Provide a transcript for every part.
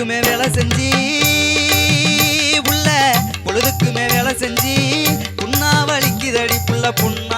பொழுதுக்குமே வேலை செஞ்சு உள்ள பொழுதுக்குமே வேலை செஞ்சு புண்ணா வலிக்குதடி புள்ள புண்ணு.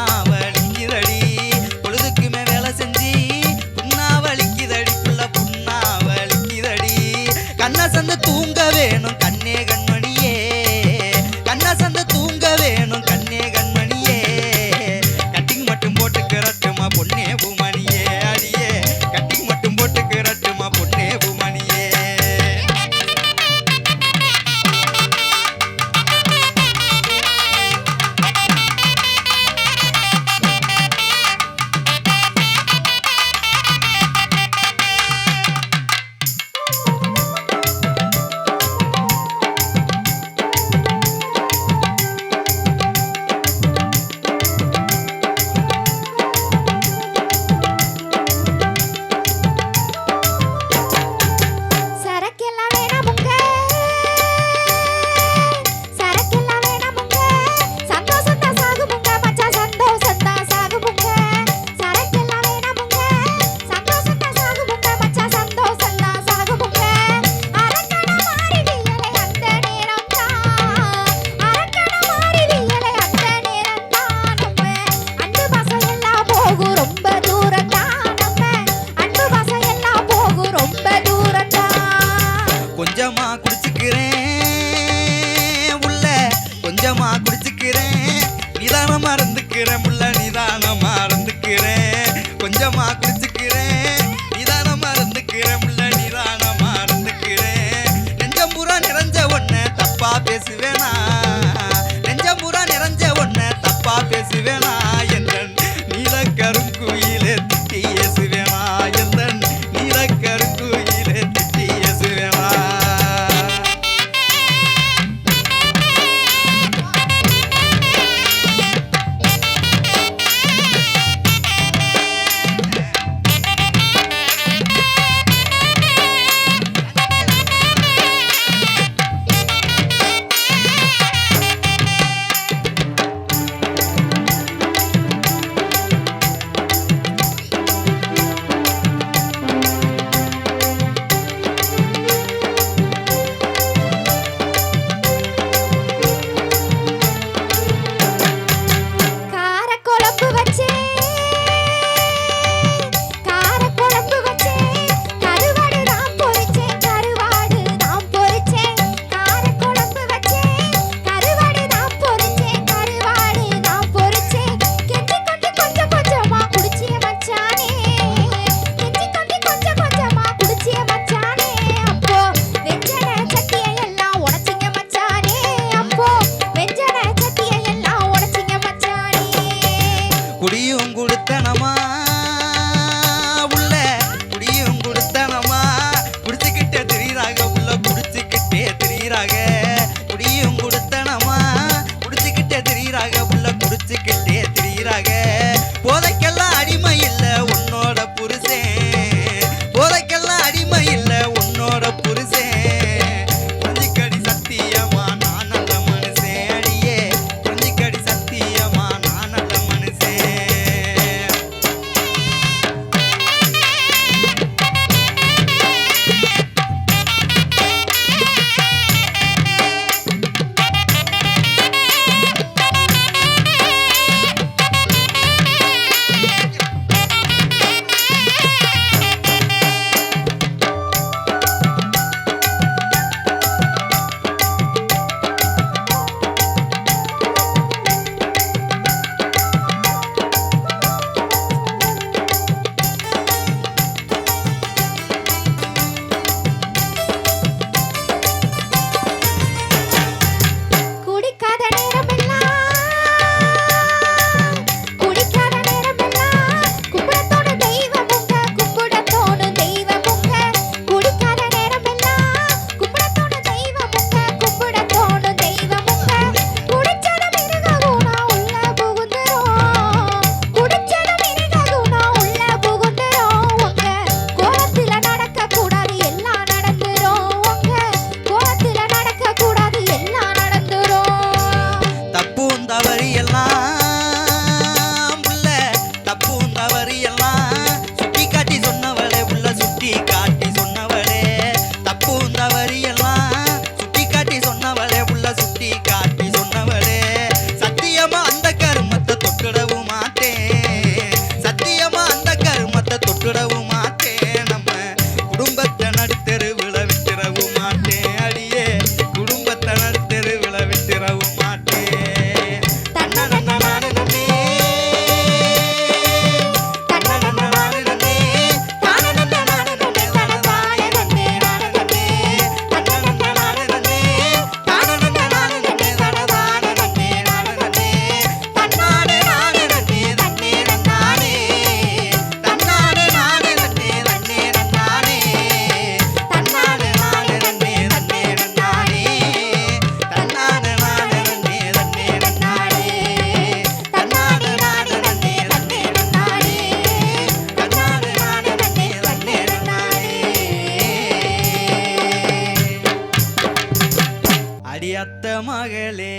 அடியத்த மகளே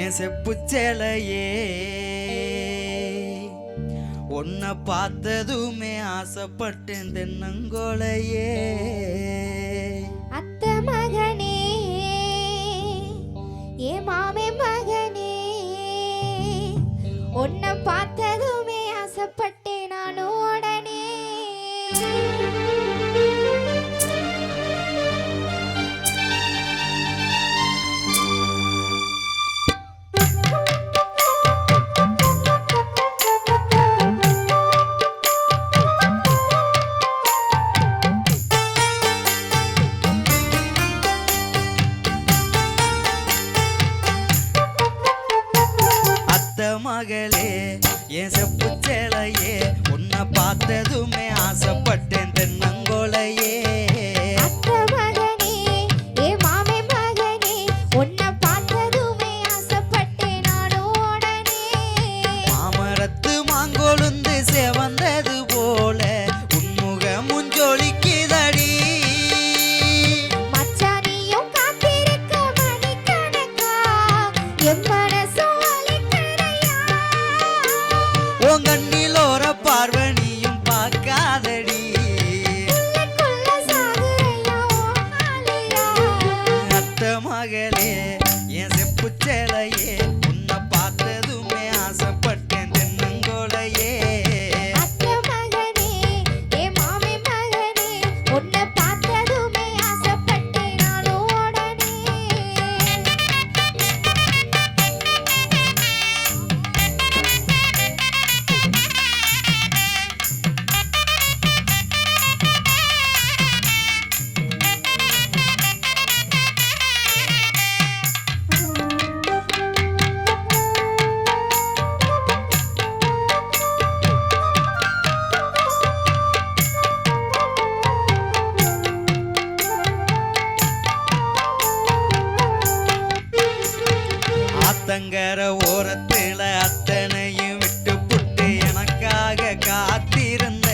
என் செப்பு சேலையே. உன்னை பார்த்ததுமே ஆசைப்பட்டேன் தென்னங்கோலையே. அத்த மகனே ஏ மாமே மகனே உன்னை பார்த்ததுமே ஆசைப்பட்ட மகளே என் செப்பு சேலையே உன்னை பார்த்ததுமே ஆசைப்பட்டேன். ಜಲಯೇ ஆத்தங்கர ஓரத்தில் அத்தனையும் விட்டு புட்டு எனக்காக காத்திருந்த